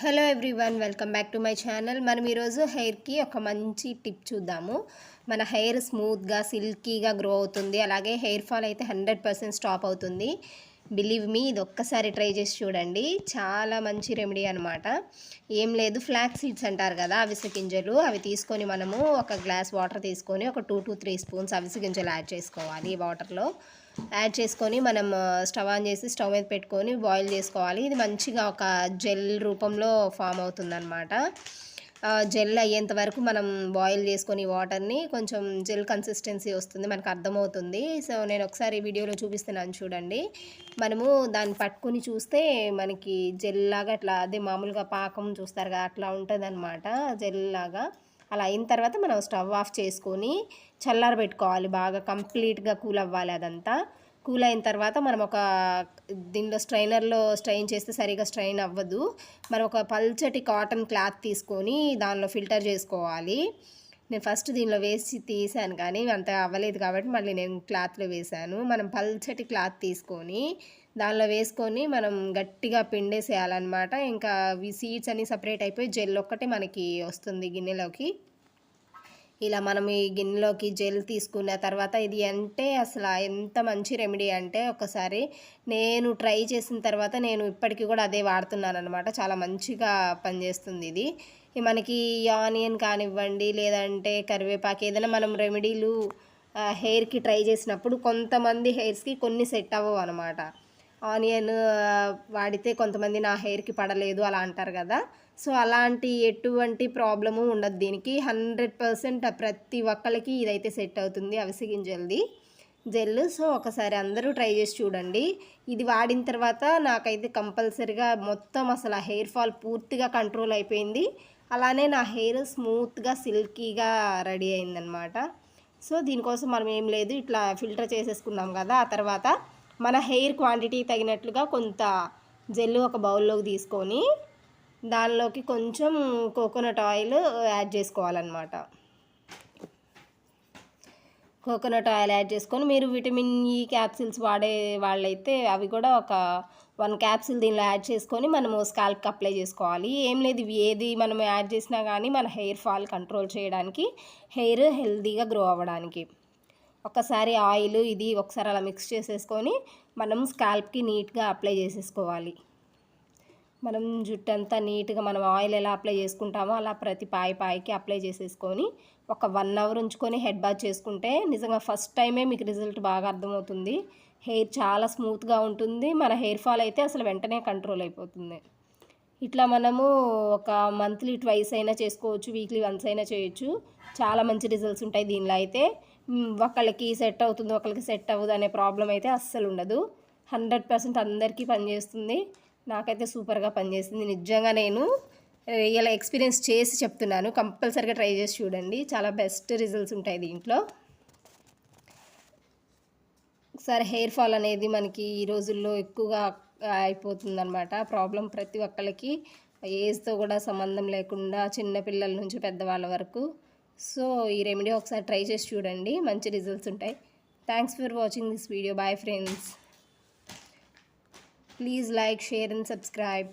Hello everyone welcome back to my channel. మనం ఈరోజు హెయిర్కి ఒక మంచి టిప్ చూద్దాము. మన హెయిర్ స్మూత్గా సిల్కీగా గ్రో అవుతుంది. అలాగే హెయిర్ ఫాల్ అయితే హండ్రెడ్ పర్సెంట్ స్టాప్ అవుతుంది. బిలీవ్ మీ ఇది ఒక్కసారి ట్రై చేసి చూడండి. చాలా మంచి రెమెడీ అనమాట ఏం లేదు ఫ్లాక్ సీడ్స్ అంటారు కదా అవిసె గింజలు. అవి తీసుకొని మనము ఒక గ్లాస్ వాటర్ తీసుకొని ఒక టూ టు త్రీ స్పూన్స్ అవిసె గింజలు యాడ్ చేసుకోవాలి వాటర్లో. యాడ్ చేసుకొని మనం స్టవ్ ఆన్ చేసి స్టవ్ మీద పెట్టుకొని బాయిల్ చేసుకోవాలి. ఇది మంచిగా ఒక జెల్ రూపంలో ఫామ్ అవుతుందన్నమాట. జెల్ అయ్యేంత వరకు మనం బాయిల్ చేసుకొని వాటర్ని కొంచెం జెల్ కన్సిస్టెన్సీ వస్తుంది మనకు అర్థమవుతుంది. సో నేను ఒకసారి వీడియోలో చూపిస్తున్నాను చూడండి. మనము దాన్ని పట్టుకొని చూస్తే మనకి జెల్ లాగా అట్లా అదే మామూలుగా పాకం చూస్తారు కదా అట్లా ఉంటుంది అనమాట జెల్ లాగా. అలా అయిన తర్వాత మనం స్టవ్ ఆఫ్ చేసుకొని చల్లారబెట్టుకోవాలి బాగా కంప్లీట్గా కూల్ అవ్వాలి అదంతా. కూల్ అయిన తర్వాత మనం ఒక దీనిలో స్ట్రైనర్లో స్ట్రైన్ చేస్తే సరిగా స్ట్రైన్ అవ్వదు. మనం ఒక పల్చటి కాటన్ క్లాత్ తీసుకొని దానిలో ఫిల్టర్ చేసుకోవాలి. నేను ఫస్ట్ దీనిలో వేసి తీసాను కానీ అంత అవ్వలేదు కాబట్టి మళ్ళీ నేను క్లాత్లో వేసాను. మనం పల్చటి క్లాత్ తీసుకొని దానిలో వేసుకొని మనం గట్టిగా పిండేసేయాలన్నమాట. ఇంకా సీడ్స్ అన్నీ సపరేట్ అయిపోయి జెల్ ఒక్కటే మనకి వస్తుంది గిన్నెలోకి. ఇలా మనం ఈ గిన్నెలోకి జెల్ తీసుకున్న తర్వాత ఇది అంటే అసలు ఎంత మంచి రెమెడీ అంటే ఒకసారి నేను ట్రై చేసిన తర్వాత నేను ఇప్పటికీ కూడా అదే వాడుతున్నాను అనమాట చాలా మంచిగా పనిచేస్తుంది ఇది. మనకి ఆనియన్ కానివ్వండి లేదంటే కరివేపాకు ఏదైనా మనం రెమెడీలు హెయిర్కి ట్రై చేసినప్పుడు కొంతమంది హెయిర్స్కి కొన్ని సెట్ అవ్వవు అనమాట ఆనియన్ వాడితే కొంతమంది నా హెయిర్కి పడలేదు అలా అంటారు కదా. సో అలాంటి ఎటువంటి ప్రాబ్లము ఉండదు దీనికి. హండ్రెడ్ పర్సెంట్ ప్రతి ఒక్కరికి ఇదైతే సెట్ అవుతుంది అవిసె గింజలది. జెల్ సో ఒకసారి అందరూ ట్రై చేసి చూడండి. ఇది వాడిన తర్వాత నాకైతే కంపల్సరిగా మొత్తం అసలు హెయిర్ ఫాల్ పూర్తిగా కంట్రోల్ అయిపోయింది. అలానే నా హెయిర్ స్మూత్గా సిల్కీగా రెడీ అయిందనమాట సో దీనికోసం మనం ఏం లేదు. ఇట్లా ఫిల్టర్ చేసేసుకున్నాం కదా. ఆ తర్వాత మన హెయిర్ క్వాంటిటీ తగినట్లుగా కొంత జెల్లు ఒక బౌల్లోకి తీసుకొని దానిలోకి కొంచెం కోకోనట్ ఆయిల్ యాడ్ చేసుకోవాలన్నమాట. కోకోనట్ ఆయిల్ యాడ్ చేసుకొని మీరు విటమిన్ ఈ క్యాప్సిల్స్ వాడే వాళ్ళైతే అవి కూడా ఒక వన్ క్యాప్సిల్ దీనిలో యాడ్ చేసుకొని మనము స్కాల్ప్కి అప్లై చేసుకోవాలి. ఏం లేదు ఏది మనం యాడ్ చేసినా కానీ మన హెయిర్ ఫాల్ కంట్రోల్ చేయడానికి హెయిర్ హెల్తీగా గ్రో అవ్వడానికి. ఒకసారి ఆయిల్ ఇది ఒకసారి అలా మిక్స్ చేసేసుకొని మనం స్కాల్ప్కి నీట్గా అప్లై చేసేసుకోవాలి. మనం జుట్టు అంతా నీట్గా మనం ఆయిల్ ఎలా అప్లై చేసుకుంటామో అలా ప్రతి పాయి పాయికి అప్లై చేసేసుకొని ఒక వన్ అవర్ ఉంచుకొని హెడ్ బాత్ చేసుకుంటే నిజంగా ఫస్ట్ టైమే మీకు రిజల్ట్ బాగా అర్థమవుతుంది. హెయిర్ చాలా స్మూత్గా ఉంటుంది. మన హెయిర్ ఫాల్ అయితే అసలు వెంటనే కంట్రోల్ అయిపోతుంది. ఇట్లా మనము ఒక మంత్లీ ట్వైస్ అయినా చేసుకోవచ్చు వీక్లీ వన్స్ అయినా చేయొచ్చు. చాలా మంచి రిజల్ట్స్ ఉంటాయి దీనిలో అయితే. ఒకళ్ళకి సెట్ అవుతుంది ఒకళ్ళకి సెట్ అవ్వదు అనే ప్రాబ్లం అయితే అస్సలు ఉండదు. హండ్రెడ్ పర్సెంట్ అందరికీ పనిచేస్తుంది నాకైతే సూపర్గా పనిచేసింది నిజంగా నేను ఇలా ఎక్స్పీరియన్స్ చేసి చెప్తున్నాను. కంపల్సరీగా ట్రై చేసి చూడండి. చాలా బెస్ట్ రిజల్ట్స్ ఉంటాయి దీంట్లో. ఒకసారి హెయిర్ ఫాల్ అనేది మనకి ఈ రోజుల్లో ఎక్కువగా అయిపోతుందన్నమాట. ప్రాబ్లం ప్రతి ఒక్కరికి ఏజ్తో కూడా సంబంధం లేకుండా చిన్నపిల్లల నుంచి పెద్దవాళ్ళ వరకు. సో ఈ రెమెడీ ఒకసారి ట్రై చేసి చూడండి. మంచి రిజల్ట్స్ ఉంటాయి. Thanks for watching this video bye friends please like share and subscribe